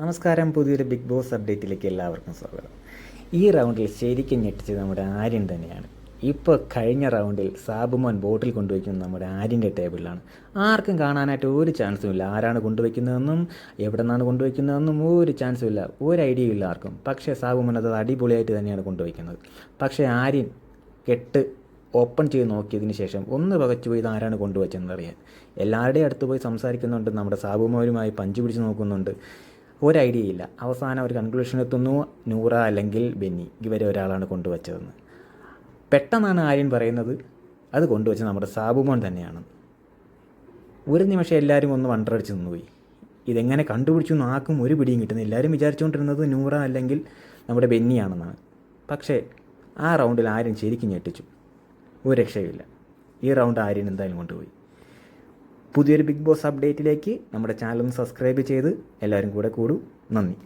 നമസ്കാരം പുതിയൊരു big boss അപ്ഡേറ്റിലേക്ക് എല്ലാവർക്കും സ്വാഗതം. ഈ റൗണ്ടിൽ ശരിക്കും ഞെട്ടിച്ചത് നമ്മുടെ ആര്യൻ തന്നെയാണ്. ഇപ്പോൾ കഴിഞ്ഞ റൗണ്ടിൽ സാബുമോൻ ബോട്ടിൽ കൊണ്ടുവയ്ക്കുന്നത് നമ്മുടെ ആര്യന്റെ ടേബിളിലാണ് ആർക്കും കാണാനായിട്ട് ഒരു ചാൻസും ഇല്ല. ആരാണ് കൊണ്ടുവയ്ക്കുന്നതെന്നും എവിടെ നിന്നാണ് കൊണ്ടുവയ്ക്കുന്നതെന്നും ഒരു ചാൻസും ഇല്ല. ഒരു ഐഡിയയും ഇല്ല ആർക്കും. പക്ഷേ സാബുമോൻ അത് അടിപൊളിയായിട്ട് തന്നെയാണ് കൊണ്ടുവയ്ക്കുന്നത്. പക്ഷേ ആര്യൻ കെട്ട് ഓപ്പൺ ചെയ്ത് നോക്കിയതിന് ശേഷം ഒന്ന് പകച്ചുപോയി ഇത് ആരാണ് കൊണ്ടുവച്ചതെന്ന് അറിയാൻ. എല്ലാവരുടെയും അടുത്ത് പോയി സംസാരിക്കുന്നുണ്ട്. നമ്മുടെ സാബുമോരുമായി പഞ്ചു പിടിച്ച് നോക്കുന്നുണ്ട്. ഒരു ഐഡിയ ഇല്ല. അവസാനം ഒരു കൺക്ലൂഷൻ എത്തുന്നു. നൂറ അല്ലെങ്കിൽ ബെന്നി. ഇവരെ ഒരാളാണ് കൊണ്ടുവച്ചതെന്ന്. പെട്ടെന്നാണ് ആര്യൻ പറയുന്നത് അത് കൊണ്ടുവച്ച് നമ്മുടെ സാബുമോൻ തന്നെയാണ്. ഒരു നിമിഷം എല്ലാവരും ഒന്ന് വണ്ടറടിച്ച് നിന്നുപോയി. ഇതെങ്ങനെ കണ്ടുപിടിച്ചു എന്ന് ആർക്കും ഒരു പിടിയും കിട്ടുന്നില്ല. എല്ലാവരും വിചാരിച്ചുകൊണ്ടിരുന്നത് നൂറ അല്ലെങ്കിൽ നമ്മുടെ ബെന്നിയാണെന്നാണ്. പക്ഷേ ആ റൗണ്ടിൽ ആര്യൻ ശരിക്കും ഞെട്ടിച്ചു. ഒരു രക്ഷയുമില്ല. ഈ റൗണ്ട് ആര്യൻ എന്തായാലും കൊണ്ടുപോയി. പുതിയൊരു ബിഗ് ബോസ് അപ്ഡേറ്റിലേക്ക് നമ്മുടെ ചാനൽ ഒന്ന് സബ്സ്ക്രൈബ് ചെയ്ത് എല്ലാവരും കൂടെ കൂടും. നന്ദി.